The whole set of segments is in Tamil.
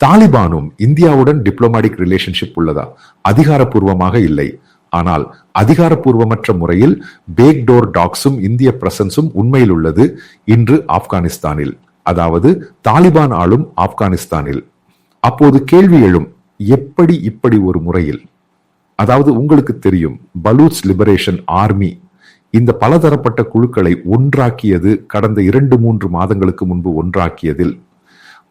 தாலிபானும் இந்தியாவுடன் டிப்ளோமேட்டிக் ரிலேஷன்ஷிப் உள்ளதா? அதிகாரப்பூர்வமாக இல்லை. ஆனால் அதிகாரப்பூர்வமற்ற முறையில் பேக்டோர் டாக்ஸும் இந்திய பிரசன்ஸும் உண்மையில் உள்ளது இன்று ஆப்கானிஸ்தானில். அதாவது தாலிபான் ஆளும் ஆப்கானிஸ்தானில். அப்போது கேள்வி எழும் எப்படி இப்படி ஒரு முறையில்? அதாவது உங்களுக்கு தெரியும் பலூச் லிபரேஷன் ஆர்மி இந்த பலதரப்பட்ட குழுக்களை ஒன்றாக்கியது கடந்த இரண்டு மூன்று மாதங்களுக்கு முன்பு ஒன்றாக்கியதில்.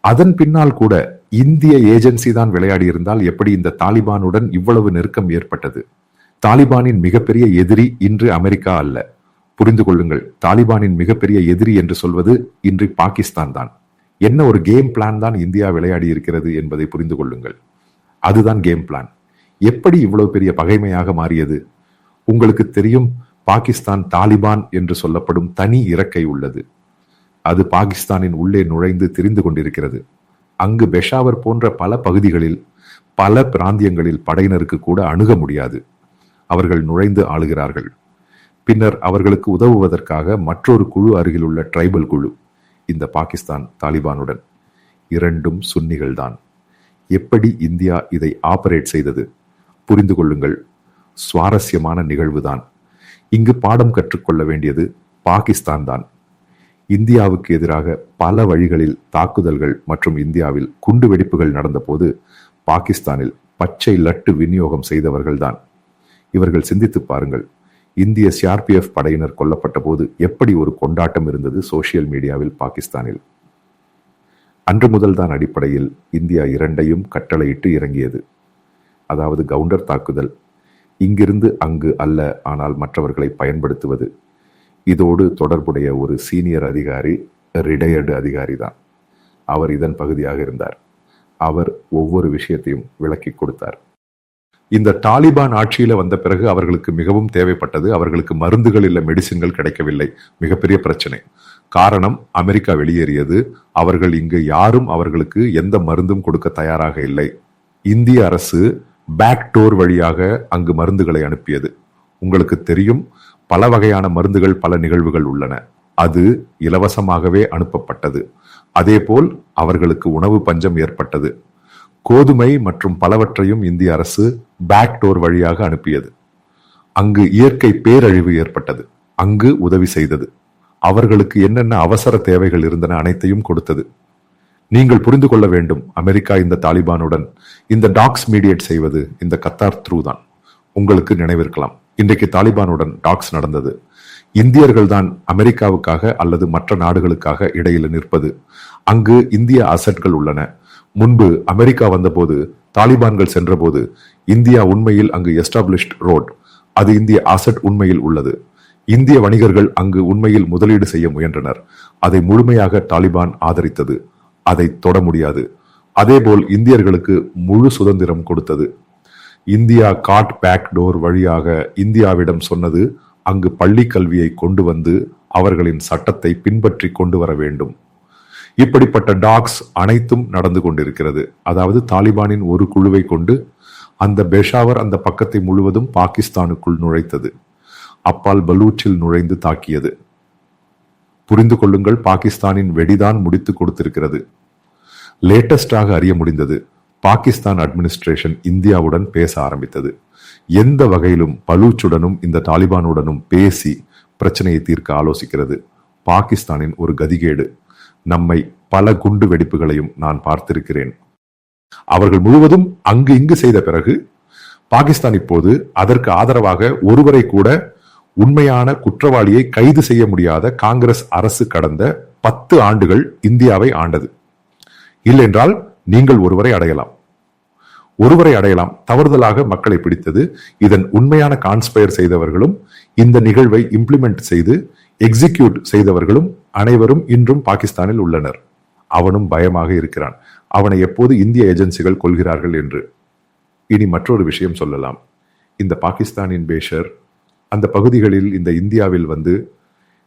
அதன் பின்னால் கூட இந்திய ஏஜென்சி தான் விளையாடி இருந்தால் எப்படி இந்த தாலிபானுடன் இவ்வளவு நெருக்கம் ஏற்பட்டது? தாலிபானின் மிகப்பெரிய எதிரி இன்று அமெரிக்கா அல்ல. புரிந்து கொள்ளுங்கள் தாலிபானின் மிகப்பெரிய எதிரி என்று சொல்வது இன்று பாகிஸ்தான் தான். என்ன ஒரு கேம் பிளான் தான் இந்தியா விளையாடி இருக்கிறது என்பதை புரிந்து கொள்ளுங்கள். அதுதான் கேம் பிளான் எப்படி இவ்வளவு பெரிய பகைமையாக மாறியது? உங்களுக்கு தெரியும் பாகிஸ்தான் தாலிபான் என்று சொல்லப்படும் தனி இறக்கை உள்ளது. அது பாகிஸ்தானின் உள்ளே நுழைந்து திரிந்து கொண்டிருக்கிறது. அங்கு பெஷாவர் போன்ற பல பகுதிகளில் பல பிராந்தியங்களில் படையினருக்கு கூட அணுக முடியாது. அவர்கள் நுழைந்து ஆளுகிறார்கள். பின்னர் அவர்களுக்கு உதவுவதற்காக மற்றொரு குழு அருகிலுள்ள ட்ரைபல் குழு இந்த பாகிஸ்தான் தாலிபானுடன். இரண்டும் சுன்னிகள்தான் எப்படி இந்தியா இதை ஆபரேட் செய்தது? புரிந்து கொள்ளுங்கள். சுவாரஸ்யமான நிகழ்வுதான். இங்கு பாடம் கற்றுக்கொள்ள வேண்டியது பாகிஸ்தான் தான். இந்தியாவுக்கு எதிராக பல வழிகளில் தாக்குதல்கள் மற்றும் இந்தியாவில் குண்டு வெடிப்புகள் நடந்தபோது பாகிஸ்தானில் பச்சை லட்டு விநியோகம் செய்தவர்கள்தான். இவர்கள் சிந்தித்து பாருங்கள். இந்திய சிஆர்பிஎஃப் படையினர் கொல்லப்பட்ட போது எப்படி ஒரு கொண்டாட்டம் இருந்தது சோசியல் மீடியாவில் பாகிஸ்தானில்? அன்று முதல்தான் அடிப்படையில் இந்தியா இரண்டையும் கட்டளையிட்டு இறங்கியது. அதாவது கவுண்டர் தாக்குதல். இங்கிருந்து அங்கு அல்ல ஆனால் மற்றவர்களை பயன்படுத்துவது. இதோடு தொடர்புடைய ஒரு சீனியர் அதிகாரி ரிடையர்டு அதிகாரி தான். அவர் இதன் பகுதியாக இருந்தார். அவர் ஒவ்வொரு விஷயத்தையும் விளக்கி கொடுத்தார். இந்த தாலிபான் ஆட்சியில் வந்த பிறகு அவர்களுக்கு மிகவும் தேவைப்பட்டது அவர்களுக்கு மருந்துகள் இல்லை மெடிசின்கள் கிடைக்கவில்லை. மிகப்பெரிய பிரச்சனை. காரணம் அமெரிக்கா வெளியேறியது. அவர்கள் இங்கு யாரும் அவர்களுக்கு எந்த மருந்தும் கொடுக்க தயாராக இல்லை. இந்திய அரசு பேக் டோர் வழியாக அங்கு மருந்துகளை அனுப்பியது. உங்களுக்கு தெரியும் பல வகையான மருந்துகள் பல நிகழ்வுகள் உள்ளன. அது இலவசமாகவே அனுப்பப்பட்டது. அதேபோல் அவர்களுக்கு உணவு பஞ்சம் ஏற்பட்டது. கோதுமை மற்றும் பலவற்றையும் இந்திய அரசு பேக் டோர் வழியாக அனுப்பியது. அங்கு இயற்கை பேரழிவு ஏற்பட்டது. அங்கு உதவி செய்தது. அவர்களுக்கு என்னென்ன அவசர தேவைகள் இருந்தன அனைத்தையும் கொடுத்தது. நீங்கள் புரிந்து கொள்ள வேண்டும் அமெரிக்கா இந்த தாலிபானுடன் இந்த டாக்ஸ் மீடியேட் செய்வது இந்த கத்தார் த்ரூ தான். உங்களுக்கு நினைவிருக்கலாம். இன்றைக்கு தாலிபானுடன் டாக்ஸ் நடந்தது. இந்தியர்கள் தான் அமெரிக்காவுக்காக அல்லது மற்ற நாடுகளுக்காக இடையில் நிற்பது. அங்கு இந்திய அசட்கள் உள்ளன. முன்பு அமெரிக்கா வந்தபோது தாலிபான்கள் சென்றபோது இந்தியா உண்மையில் அங்கு எஸ்டாப்ளிஷ்ட் ரோட் அது இந்திய அசட் உண்மையில் உள்ளது. இந்திய வணிகர்கள் அங்கு உண்மையில் முதலீடு செய்ய முயன்றனர். அதை முழுமையாக தாலிபான் ஆதரித்தது. அதை தொட முடியாது. அதேபோல் இந்தியர்களுக்கு முழு சுதந்திரம் கொடுத்தது. இந்தியா காட் பேக் டோர் வழியாக இந்தியாவிடம் சொன்னது அங்கு பள்ளி கல்வியை கொண்டு வந்து அவர்களின் சட்டத்தை பின்பற்றி கொண்டு வர வேண்டும். இப்படிப்பட்ட டாக்ஸ் அனைத்தும் நடந்து கொண்டிருக்கிறது. அதாவது தாலிபானின் ஒரு குழுவை கொண்டு அந்த பெஷாவர் அந்த பக்கத்தை முழுவதும் பாகிஸ்தானுக்குள் நுழைத்தது. அப்பால் பலூச்சில் நுழைந்து தாக்கியது. புரிந்து கொள்ளுங்கள் பாகிஸ்தானின் வெடிதான் முடித்து கொடுத்திருக்கிறது. லேட்டஸ்டாக அறிய முடிந்தது பாகிஸ்தான் அட்மினிஸ்ட்ரேஷன் இந்தியாவுடன் பேச ஆரம்பித்தது. எந்த வகையிலும் பலூச்சுடனும் இந்த தாலிபானுடனும் பேசி பிரச்சனையை தீர்க்க ஆலோசிக்கிறது. பாகிஸ்தானின் ஒரு கதிகேடு. நம்மை பல குண்டு வெடிப்புகளையும் நான் பார்த்திருக்கிறேன். அவர்கள் முழுவதும் அங்கு இங்கு செய்த பிறகு பாகிஸ்தான் இப்போது அதற்கு ஆதரவாக ஒருவரை கூட உண்மையான குற்றவாளியை கைது செய்ய முடியாத காங்கிரஸ் அரசு கடந்த பத்து ஆண்டுகள் இந்தியாவை ஆண்டது. இல்லென்றால் நீங்கள் ஒருவரை அடையலாம். ஒருவரை அடையலாம். தவறுதலாக மக்களை பிடித்தது. இதன் உண்மையான கான்ஸ்பயர் செய்தவர்களும் இந்த நிகழ்வை இம்ப்ளிமெண்ட் செய்து எக்ஸிக்யூட் செய்தவர்களும் அனைவரும் இன்றும் பாகிஸ்தானில் உள்ளனர். அவனும் பயமாக இருக்கிறான். அவனை எப்போது இந்திய ஏஜென்சிகள் கொள்கிறார்கள் என்று. இனி மற்றொரு விஷயம் சொல்லலாம். இந்த பாகிஸ்தானின் பேஷர் அந்த பகுதிகளில் இந்த இந்தியாவில் வந்து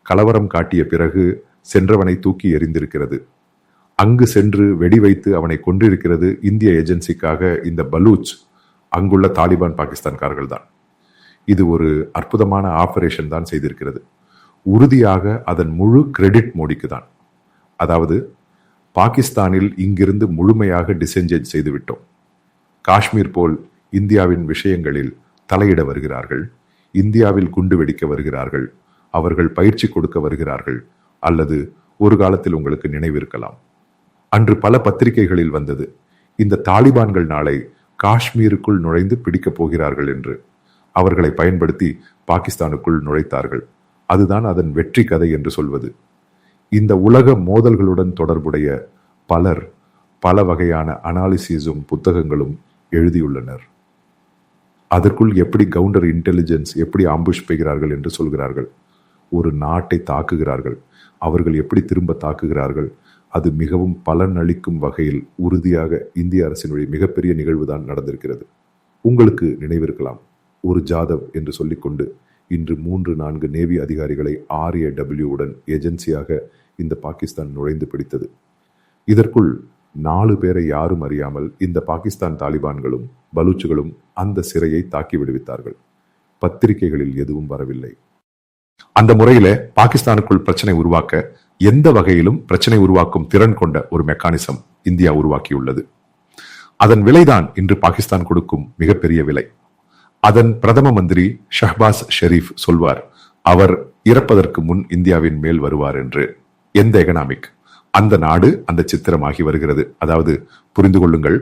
கலவரம் காட்டிய பிறகு சென்றவனை தூக்கி எறிந்திருக்கிறது. அங்கு சென்று வெடி வைத்து அவனை கொன்றிருக்கிறது இந்திய ஏஜென்சிக்காக இந்த பலூச் அங்குள்ள தாலிபான் பாகிஸ்தான்காரர்கள் தான் இது ஒரு அற்புதமான ஆபரேஷன் தான் செய்திருக்கிறது. உறுதியாக அதன் முழு கிரெடிட் மோடிக்கு தான் அதாவது பாகிஸ்தானில் இங்கிருந்து முழுமையாக டிசென்ஜேஜ் செய்துவிட்டோம். காஷ்மீர் போல் இந்தியாவின் விஷயங்களில் தலையிட வருகிறார்கள் இந்தியாவில் குண்டு வெடிக்க வருகிறார்கள் அவர்கள் பயிற்சி கொடுக்க வருகிறார்கள் அல்லது ஒரு காலத்தில் உங்களுக்கு நினைவிருக்கலாம். அன்று பல பத்திரிகைகளில் வந்தது. இந்த தாலிபான்கள் நாளை காஷ்மீருக்குள் நுழைந்து பிடிக்கப் போகிறார்கள் என்று. அவர்களை பயன்படுத்தி பாகிஸ்தானுக்குள் நுழைத்தார்கள். அதுதான் அதன் வெற்றி கதை என்று சொல்வது. இந்த உலக மோதல்களுடன் தொடர்புடைய பலர் பல வகையான அனாலிசிஸும் புத்தகங்களும் எழுதியுள்ளனர். அதற்குள் எப்படி கவுண்டர் இன்டெலிஜென்ஸ் எப்படி ஆம்புஷ் பெய்கிறார்கள் என்று சொல்கிறார்கள். ஒரு நாட்டை தாக்குகிறார்கள். அவர்கள் எப்படி திரும்ப தாக்குகிறார்கள். அது மிகவும் பலன் அளிக்கும் வகையில் உறுதியாக இந்திய அரசினுடைய மிகப்பெரிய நிகழ்வு தான் நடந்திருக்கிறது. உங்களுக்கு நினைவிருக்கலாம் ஒரு ஜாதவ் என்று சொல்லிக்கொண்டு இன்று மூன்று நான்கு நேவி அதிகாரிகளை ஆர்ஏ டபிள்யூவுடன் ஏஜென்சியாக இந்த பாகிஸ்தான் நுழைந்து பிடித்தது. இதற்குள் நாலு பேரை யாரும் அறியாமல் இந்த பாகிஸ்தான் தாலிபான்களும் பலூச்சுகளும் அந்த சிறையை தாக்கி விடுவித்தார்கள். பத்திரிகைகளில் எதுவும் வரவில்லை. அந்த முறையில பாகிஸ்தானுக்குள் பிரச்சனை உருவாக்க எந்த வகையிலும் பிரச்சனை உருவாக்கும் திறன் கொண்ட ஒரு மெக்கானிசம் இந்தியா உருவாக்கியுள்ளது. அதன் விலைதான் இன்று பாகிஸ்தான் கொடுக்கும் மிகப்பெரிய விலை. அதன் பிரதம மந்திரி ஷஹ்பாஸ் ஷெரீப் சொல்வார் அவர் இறப்பதற்கு முன் இந்தியாவின் மேல் வருவார் என்று. எந்த எகனாமிக் அந்த நாடு அந்த சித்திரமாகி வருகிறது. அதாவது புரிந்து கொள்ளுங்கள்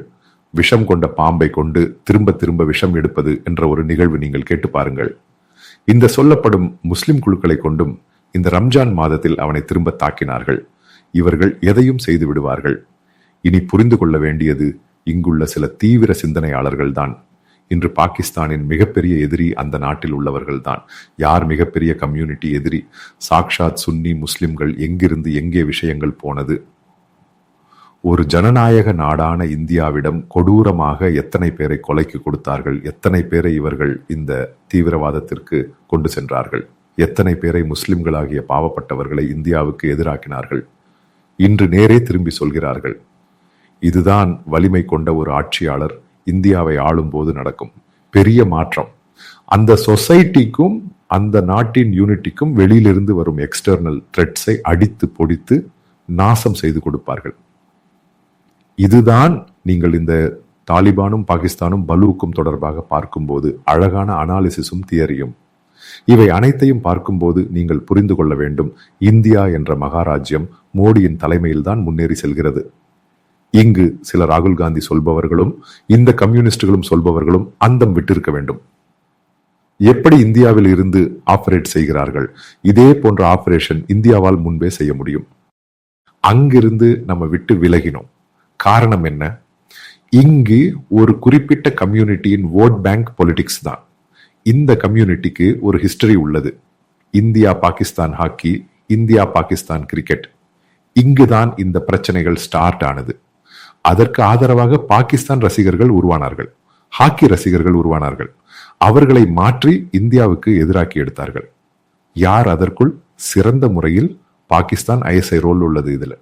விஷம் கொண்ட பாம்பை கொண்டு திரும்ப திரும்ப விஷம் எடுப்பது என்ற ஒரு நிகழ்வு நீங்கள் கேட்டு பாருங்கள். இந்த சொல்லப்படும் முஸ்லிம் குழுக்களை கொண்டும் இந்த ரம்ஜான் மாதத்தில் அவனை திரும்ப தாக்கினார்கள். இவர்கள் எதையும் செய்து விடுவார்கள். இனி புரிந்து கொள்ள வேண்டியது இங்குள்ள சில தீவிர சிந்தனையாளர்கள்தான். இன்று பாகிஸ்தானின் மிகப்பெரிய எதிரி அந்த நாட்டில் உள்ளவர்கள் தான் யார் மிகப்பெரிய கம்யூனிட்டி எதிரி? சாக்ஷாத் சுன்னி முஸ்லிம்கள் எங்கிருந்து எங்கே விஷயங்கள் போனது? ஒரு ஜனநாயக நாடான இந்தியாவிடம் கொடூரமாக எத்தனை பேரை கொலைக்கு கொடுத்தார்கள்? எத்தனை பேரை இவர்கள் இந்த தீவிரவாதத்திற்கு கொண்டு சென்றார்கள்? எத்தனை பேரை முஸ்லிம்களாகிய பாவப்பட்டவர்களை இந்தியாவுக்கு எதிராக்கினார்கள்? இன்று நேரே திரும்பி சொல்கிறார்கள். இதுதான் வலிமை கொண்ட ஒரு ஆட்சியாளர் இந்தியாவை ஆளும்போது நடக்கும். பெரிய மாற்றம். அந்த சொசைட்டிக்கும் அந்த நாட்டின் யூனிட்டிக்கும் வெளியிலிருந்து வரும் எக்ஸ்டர்னல் த்ரெட்ஸை அடித்து பொடித்து நாசம் செய்து கொடுப்பார்கள். இதுதான் நீங்கள் இந்த தாலிபானும் பாகிஸ்தானும் பலூக்கும் தொடர்பாக பார்க்கும்போது அழகான அனாலிசிஸும் தியரியும். இவை அனைத்தையும் பார்க்கும்போது நீங்கள் புரிந்து கொள்ள வேண்டும். இந்தியா என்ற மகாராஜ்யம் மோடியின் தலைமையில்தான் முன்னேறி செல்கிறது. இங்கு சில ராகுல் காந்தி சொல்பவர்களும் இந்த கம்யூனிஸ்டுகளும் சொல்பவர்களும் அந்தம் விட்டிருக்க வேண்டும். எப்படி இந்தியாவில் இருந்து ஆபரேட் செய்கிறார்கள்? இதே போன்ற ஆபரேஷன் இந்தியாவால் முன்பே செய்ய முடியும். அங்கிருந்து நம்ம விட்டு விலகினோம். காரணம் என்ன? இங்கு ஒரு குறிப்பிட்ட கம்யூனிட்டியின் ஓட் பேங்க் பொலிட்டிக்ஸ் தான். இந்த கம்யூனிட்டிக்கு ஒரு ஹிஸ்டரி உள்ளது. India Pakistan hockey India Pakistan cricket இங்குதான் இந்த பிரச்சனைகள் ஸ்டார்ட் ஆனது. அதற்கு ஆதரவாக பாகிஸ்தான் ரசிகர்கள் உருவானார்கள். ஹாக்கி ரசிகர்கள் உருவானார்கள். அவர்களை மாற்றி இந்தியாவுக்கு எதிராக்கி எடுத்தார்கள். யார் அதற்குள் சிறந்த முறையில் பாகிஸ்தான் ஐஎஸ்ஐ ரோல் உள்ளது இதில்?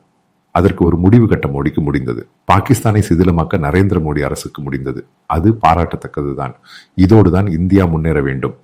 அதற்கு ஒரு முடிவு கட்ட மோடிக்கு முடிந்தது. பாகிஸ்தானை சிதிலமாக்க நரேந்திர மோடி அரசுக்கு முடிந்தது. அது பாராட்டத்தக்கதுதான். இதோடு தான் இந்தியா முன்னேற வேண்டும்.